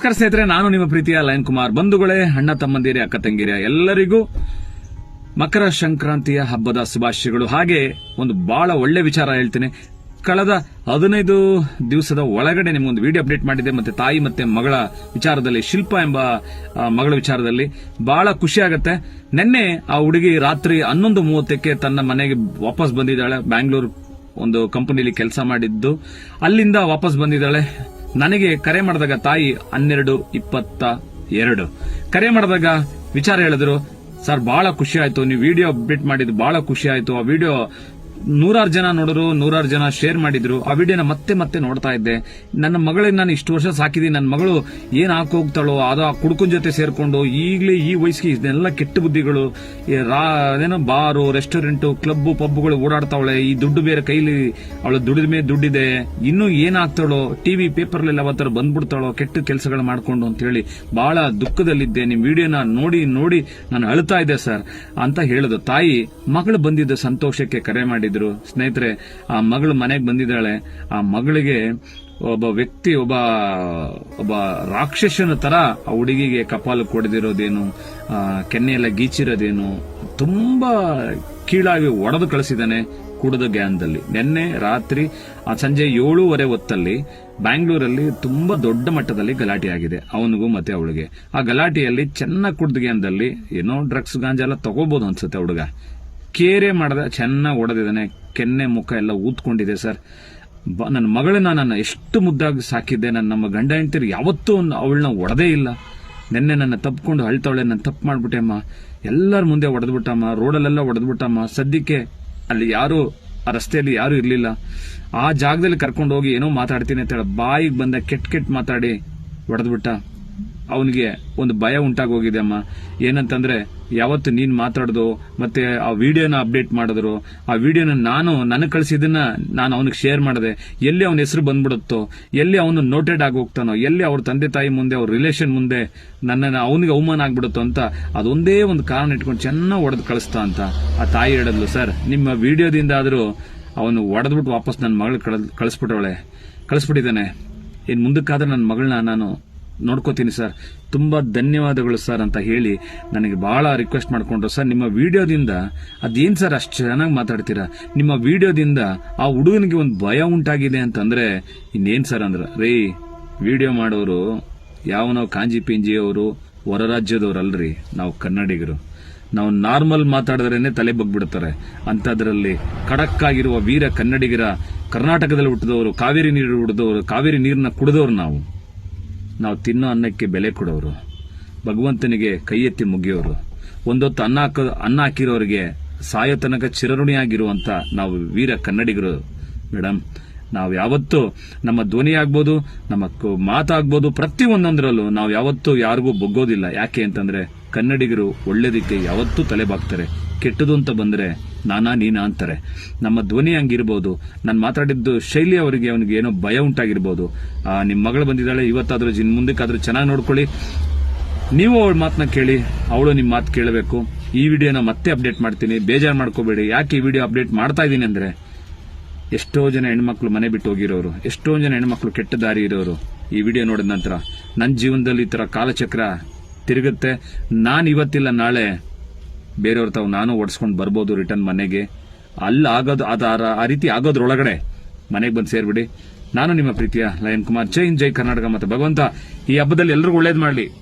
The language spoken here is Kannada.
ನಮಸ್ಕಾರ ಸ್ನೇಹಿತರೆ, ನಾನು ನಿಮ್ಮ ಪ್ರೀತಿಯ ಲಯನ್ ಕುಮಾರ್. ಬಂಧುಗಳೇ, ಅಣ್ಣ ತಮ್ಮಂದಿರಿ, ಅಕ್ಕ ತಂಗಿರಿಯ ಎಲ್ಲರಿಗೂ ಮಕರ ಸಂಕ್ರಾಂತಿಯ ಹಬ್ಬದ ಶುಭಾಶಯಗಳು. ಹಾಗೆ ಒಂದು ಬಹಳ ಒಳ್ಳೆ ವಿಚಾರ ಹೇಳ್ತೀನಿ. ಕಳೆದ ಹದಿನೈದು ದಿವಸದ ಒಳಗಡೆ ನಿಮಗೊಂದು ವಿಡಿಯೋ ಅಪ್ಡೇಟ್ ಮಾಡಿದೆ ಮತ್ತೆ ತಾಯಿ ಮತ್ತೆ ಮಗಳ ವಿಚಾರದಲ್ಲಿ, ಶಿಲ್ಪ ಎಂಬ ಮಗಳ ವಿಚಾರದಲ್ಲಿ ಬಹಳ ಖುಷಿ ಆಗುತ್ತೆ. ನಿನ್ನೆ ಆ ಹುಡುಗಿ ರಾತ್ರಿ ಹನ್ನೊಂದು ಮೂವತ್ತಕ್ಕೆ ತನ್ನ ಮನೆಗೆ ವಾಪಸ್ ಬಂದಿದ್ದಾಳೆ. ಬ್ಯಾಂಗ್ಳೂರ್ ಒಂದು ಕಂಪನಿಲಿ ಕೆಲಸ ಮಾಡಿದ್ದು. ಅಲ್ಲಿಂದ ವಾಪಸ್ ಬಂದಿದ್ದಾಳೆ. ನನಗೆ ಕರೆ ಮಾಡಿದಾಗ ತಾಯಿ ಹನ್ನೆರಡು ಇಪ್ಪತ್ತ ಎರಡು. ಕರೆ ಮಾಡಿದಾಗ ವಿಚಾರ ಹೇಳಿದ್ರು, ಸರ್ ಬಹಳ ಖುಷಿ ಆಯ್ತು. ನೀವು ವಿಡಿಯೋ ಅಪ್ಡೇಟ್ ಮಾಡಿದ್ದು ಬಹಳ ಖುಷಿ ಆಯ್ತು. ಆ ವಿಡಿಯೋ ನೂರಾರು ಜನ ನೋಡಿದ್ರು ನೂರಾರು ಜನ ಶೇರ್ ಮಾಡಿದ್ರು. ಆ ವಿಡಿಯೋನ ಮತ್ತೆ ಮತ್ತೆ ನೋಡ್ತಾ ಇದ್ದೆ. ನನ್ನ ಮಗಳಿಗೆ ನಾನು ಇಷ್ಟು ವರ್ಷ ಸಾಕಿದ್ದೀನಿ ನನ್ನ ಮಗಳು ಏನ್ ಹಾಕಿ ಹೋಗ್ತಾಳೋ, ಅದು ಆ ಕುಡ್ಕನ್ ಜೊತೆ ಸೇರ್ಕೊಂಡು ಈಗಲೇ ಈ ವಯಸ್ಸಿಗೆ ಇದೆಲ್ಲ ಕೆಟ್ಟ ಬುದ್ಧಿಗಳು. ಏನೋ ಬಾರು ರೆಸ್ಟೋರೆಂಟು ಕ್ಲಬ್ ಪಬ್ಗಳು ಓಡಾಡ್ತಾವಳೆ. ಈ ದುಡ್ಡು ಬೇರೆ ಕೈಲಿ ಅವಳು ದುಡಿದ ದುಡ್ಡಿದೆ. ಇನ್ನೂ ಏನಾಗ್ತಾಳೋ ಟಿವಿ ಪೇಪರ್ಲೆಲ್ಲ ಅವತ್ತರ ಬಂದ್ಬಿಡ್ತಾಳೋ, ಕೆಟ್ಟ ಕೆಲಸಗಳು ಮಾಡ್ಕೊಂಡು ಅಂತ ಹೇಳಿ ಬಹಳ ದುಃಖದಲ್ಲಿದ್ದೆ. ನಿಮ್ ವಿಡಿಯೋನ ನೋಡಿ ನೋಡಿ ನಾನು ಅಳ್ತಾ ಇದ್ದೆ ಸರ್ ಅಂತ ಹೇಳುದು. ತಾಯಿ, ಮಗಳು ಬಂದಿದ್ದ ಸಂತೋಷಕ್ಕೆ ಕರೆ ಮಾಡಿದ್ರು ಸ್ನೇಹಿತರೆ ಆ ಮಗಳು ಮನೆಗೆ ಬಂದಿದ್ದಾಳೆ. ಆ ಮಗಳಿಗೆ ಒಬ್ಬ ವ್ಯಕ್ತಿ ಒಬ್ಬ ಒಬ್ಬ ರಾಕ್ಷಸನ ತರ ಆ ಹುಡುಗಿಗೆ ಕಪಾಲು ಕೊಡದಿರೋದೇನು ಆ, ಕೆನ್ನೆ ಎಲ್ಲ ಗೀಚಿರೋದೇನು ತುಂಬಾ ಕೀಳಾಗಿ ಒಡೆದು ಕಳಿಸಿದಾನೆ ಕುಡಿದ ಗ್ಯಾನ್ದಲ್ಲಿ ನಿನ್ನೆ ರಾತ್ರಿ ಆ ಸಂಜೆ ಏಳೂವರೆ ಹೊತ್ತಲ್ಲಿ ಬ್ಯಾಂಗ್ಳೂರಲ್ಲಿ ತುಂಬಾ ದೊಡ್ಡ ಮಟ್ಟದಲ್ಲಿ ಗಲಾಟೆ ಆಗಿದೆ ಅವನಿಗೂ ಮತ್ತೆ ಅವಳಿಗೆ. ಆ ಗಲಾಟೆಯಲ್ಲಿ ಚೆನ್ನಾಗಿ ಕುಡ್ದ ಗ್ಯಾನ್ದಲ್ಲಿ ಏನೋ ಡ್ರಗ್ಸ್ ಗಾಂಜಾ ಎಲ್ಲ ತಗೋಬಹುದು ಅನ್ಸುತ್ತೆ ಹುಡುಗ. ಕೇರೆ ಮಾಡದ ಚೆನ್ನಾಗಿ ಓಡೋದಿದ್ದಾನೆ. ಕೆನ್ನೆ ಮುಖ ಎಲ್ಲ ಊದ್ಕೊಂಡಿದೆ ಸರ್. ನನ್ನ ಮಗಳನ್ನ ನಾನು ಎಷ್ಟು ಮುದ್ದಾಗಿ ಸಾಕಿದ್ದೆ, ನನ್ನ ನಮ್ಮ ಗಂಡ ಹೆಂಡತಿರು ಯಾವತ್ತೂ ಅವಳನ್ನ ಒಡೆದೇ ಇಲ್ಲ. ನಿನ್ನೆ ನನ್ನ ತಪ್ಪಿಕೊಂಡು ಅಳ್ತವಳೆ ನಾನು ತಪ್ಪು ಮಾಡ್ಬಿಟ್ಟೆಮ್ಮ. ಎಲ್ಲರ ಮುಂದೆ ಹೊಡೆದ್ಬಿಟ್ಟಮ್ಮ ರೋಡಲ್ಲೆಲ್ಲ ಹೊಡೆದ್ಬಿಟ್ಟಮ್ಮ ಸದ್ಯಕ್ಕೆ ಅಲ್ಲಿ ಯಾರು, ಆ ರಸ್ತೆಯಲ್ಲಿ ಯಾರು ಇರಲಿಲ್ಲ. ಆ ಜಾಗದಲ್ಲಿ ಕರ್ಕೊಂಡು ಹೋಗಿ ಏನೋ ಮಾತಾಡ್ತೀನಿ ಅಂತ ಹೇಳ ಬಾಯಿಗೆ ಬಂದ ಕೆಟ್ಟ ಕೆಟ್ಟ ಮಾತಾಡಿ ಹೊಡೆದ್ಬಿಟ್ಟ ಅವನಿಗೆ ಒಂದು ಭಯ ಉಂಟಾಗೋಗಿದೆ ಅಮ್ಮ. ಏನಂತಂದ್ರೆ, ಯಾವತ್ತು ನೀನ್ ಮಾತಾಡ್ದು, ಮತ್ತೆ ಆ ವಿಡಿಯೋನ ಅಪ್ಡೇಟ್ ಮಾಡಿದ್ರು, ಆ ವಿಡಿಯೋನ ನಾನು ನನಗೆ ಕಳಿಸಿದನ್ನ ನಾನು ಅವನಿಗೆ ಶೇರ್ ಮಾಡಿದೆ. ಎಲ್ಲಿ ಅವನ ಹೆಸರು ಬಂದ್ಬಿಡುತ್ತೋ, ಎಲ್ಲಿ ಅವನು ನೋಟೆಡ್ ಆಗಿ ಹೋಗ್ತಾನೋ ಎಲ್ಲಿ ಅವ್ರ ತಂದೆ ತಾಯಿ ಮುಂದೆ, ಅವ್ರ ರಿಲೇಷನ್ ಮುಂದೆ ನನ್ನನ್ನು ಅವನಿಗೆ ಅವಮಾನ ಆಗ್ಬಿಡುತ್ತೋ ಅಂತ ಅದೊಂದೇ ಒಂದು ಕಾರಣ ಇಟ್ಕೊಂಡು ಚೆನ್ನಾಗಿ ಹೊಡೆದು ಕಳಿಸ್ತಾ ಅಂತ ಆ ತಾಯಿ ಹೇಳಿದ್ಲು, ಸರ್, ನಿಮ್ಮ ವಿಡಿಯೋದಿಂದ ಆದರೂ ಅವನು ಹೊಡೆದ್ಬಿಟ್ಟು ವಾಪಸ್ ನನ್ನ ಮಗಳು ಕಳಿಸ್ಬಿಟ್ಟವಳೆ ಕಳಿಸ್ಬಿಟ್ಟಿದ್ದಾನೆ. ಇನ್ ಮುಂದಕ್ಕಾದ್ರೆ ನನ್ನ ಮಗಳನ್ನ ನಾನು ನೋಡ್ಕೋತೀನಿ ಸರ್. ತುಂಬ ಧನ್ಯವಾದಗಳು ಸರ್ ಅಂತ ಹೇಳಿ ನನಗೆ ಬಹಳ ರಿಕ್ವೆಸ್ಟ್ ಮಾಡಿಕೊಂಡ್ರು ಸರ್. ನಿಮ್ಮ ವಿಡಿಯೋದಿಂದ ಅದೇನು ಸರ್ ಅಷ್ಟು ಚೆನ್ನಾಗಿ ಮಾತಾಡ್ತೀರಾ? ನಿಮ್ಮ ವಿಡಿಯೋದಿಂದ ಆ ಹುಡುಗನಿಗೆ ಒಂದು ಭಯ ಉಂಟಾಗಿದೆ ಅಂತಂದರೆ ಇನ್ನೇನು ಸರ್ ಅಂದ್ರೆ, ರೀ, ವಿಡಿಯೋ ಮಾಡೋರು ಯಾವ ನಾವು ಕಾಂಜಿ ಪಿಂಜಿ ಅವರು ಹೊರ ರಾಜ್ಯದವ್ರಲ್ರಿ, ನಾವು ಕನ್ನಡಿಗರು. ನಾವು ನಾರ್ಮಲ್ ಮಾತಾಡಿದ್ರೇನೆ ತಲೆ ಬಗ್ಬಿಡ್ತಾರೆ. ಅಂಥದ್ರಲ್ಲಿ ಖಡಕ್ ಆಗಿರುವ ವೀರ ಕನ್ನಡಿಗರ ಕರ್ನಾಟಕದಲ್ಲಿ ಹುಟ್ಟಿದವರು, ಕಾವೇರಿ ನೀರು ಹುಟ್ಟಿದವರು, ಕಾವೇರಿ ನೀರನ್ನ ಕುಡಿದವರು ನಾವು. ನಾವು ತಿನ್ನೋ ಅನ್ನಕ್ಕೆ ಬೆಲೆ ಕೊಡೋರು. ಭಗವಂತನಿಗೆ ಕೈ ಎತ್ತಿ ಮುಗಿಯೋರು. ಒಂದೊತ್ತು ಅನ್ನ ಹಾಕ, ಅನ್ನ ಹಾಕಿರೋರಿಗೆ ಸಾಯೋ ತನಕ ಚಿರಋಣಿಯಾಗಿರುವಂತ ನಾವು ವೀರ ಕನ್ನಡಿಗರು. ಮೇಡಮ್ ನಾವು ಯಾವತ್ತೂ ನಮ್ಮ ಧ್ವನಿ ಆಗ್ಬೋದು, ನಮ್ಮ ಮಾತಾಗ್ಬೋದು ಪ್ರತಿ ಒಂದೊಂದರಲ್ಲೂ ನಾವು ಯಾವತ್ತೂ ಯಾರಿಗೂ ಬೊಗ್ಗೋದಿಲ್ಲ. ಯಾಕೆ ಅಂತಂದ್ರೆ ಕನ್ನಡಿಗರು ಒಳ್ಳೆಯದಕ್ಕೆ ಯಾವತ್ತೂ ತಲೆ ಬಾಕ್ತಾರೆ ಕೆಟ್ಟದು ಅಂತ ಬಂದ್ರೆ ನಾನಾ ನೀನಾ ಅಂತಾರೆ. ನಮ್ಮ ಧ್ವನಿ ಹಂಗಿರ್ಬೋದು. ನಾನು ಮಾತಾಡಿದ್ದು ಶೈಲಿ ಅವರಿಗೆ ಅವನಿಗೆ ಏನೋ ಭಯ ಉಂಟಾಗಿರ್ಬೋದು. ನಿಮ್ಮ ನಿಮ್ ಮಗಳು ಬಂದಿದ್ದಾಳೆ, ಇವತ್ತಾದರೂ ಜಿನ್ ಮುಂದಕ್ಕಾದ್ರೂ ಚೆನ್ನಾಗಿ ನೋಡ್ಕೊಳ್ಳಿ. ನೀವು ಅವಳ ಮಾತನ್ನ ಕೇಳಿ, ಅವಳು ನಿಮ್ಮ ಮಾತು ಕೇಳಬೇಕು. ಈ ವಿಡಿಯೋನ ಮತ್ತೆ ಅಪ್ಡೇಟ್ ಮಾಡ್ತೀನಿ. ಬೇಜಾರು ಮಾಡ್ಕೋಬೇಡಿ. ಯಾಕೆ ಈ ವಿಡಿಯೋ ಅಪ್ಡೇಟ್ ಮಾಡ್ತಾ ಇದ್ದೀನಿ ಅಂದ್ರೆ, ಎಷ್ಟೋ ಜನ ಹೆಣ್ಮಕ್ಳು ಮನೆ ಬಿಟ್ಟು ಹೋಗಿರೋರು, ಎಷ್ಟೋ ಜನ ಹೆಣ್ಮಕ್ಳು ಕೆಟ್ಟ ದಾರಿ ಇರೋರು ಈ ವಿಡಿಯೋ ನೋಡಿದ ನಂತರ. ನನ್ನ ಜೀವನದಲ್ಲಿ ಈ ಥರ ಕಾಲಚಕ್ರ ತಿರುಗುತ್ತೆ. ನಾನು ಇವತ್ತಿಲ್ಲ, ನಾಳೆ ಬೇರೆಯವ್ರ ತಾವು ನಾನು ಓಡಿಸ್ಕೊಂಡು ಬರ್ಬೋದು ರಿಟರ್ನ್ ಮನೆಗೆ. ಅಲ್ಲಿ ಆಗೋದು, ಅದು ಆ- ರೀತಿ ಆಗೋದ್ರೊಳಗಡೆ ಮನೆಗೆ ಬಂದು ಸೇರಿಬಿಡಿ. ನಾನು ನಿಮ್ಮ ಪ್ರೀತಿಯ ಲಯನ್ ಕುಮಾರ್. ಜೈ ಹಿಂದ್, ಜೈ ಕರ್ನಾಟಕ ಮತ್ತು ಭಗವಂತ, ಈ ಹಬ್ಬದಲ್ಲಿ ಎಲ್ರಿಗೂ ಒಳ್ಳೇದು ಮಾಡಲಿ.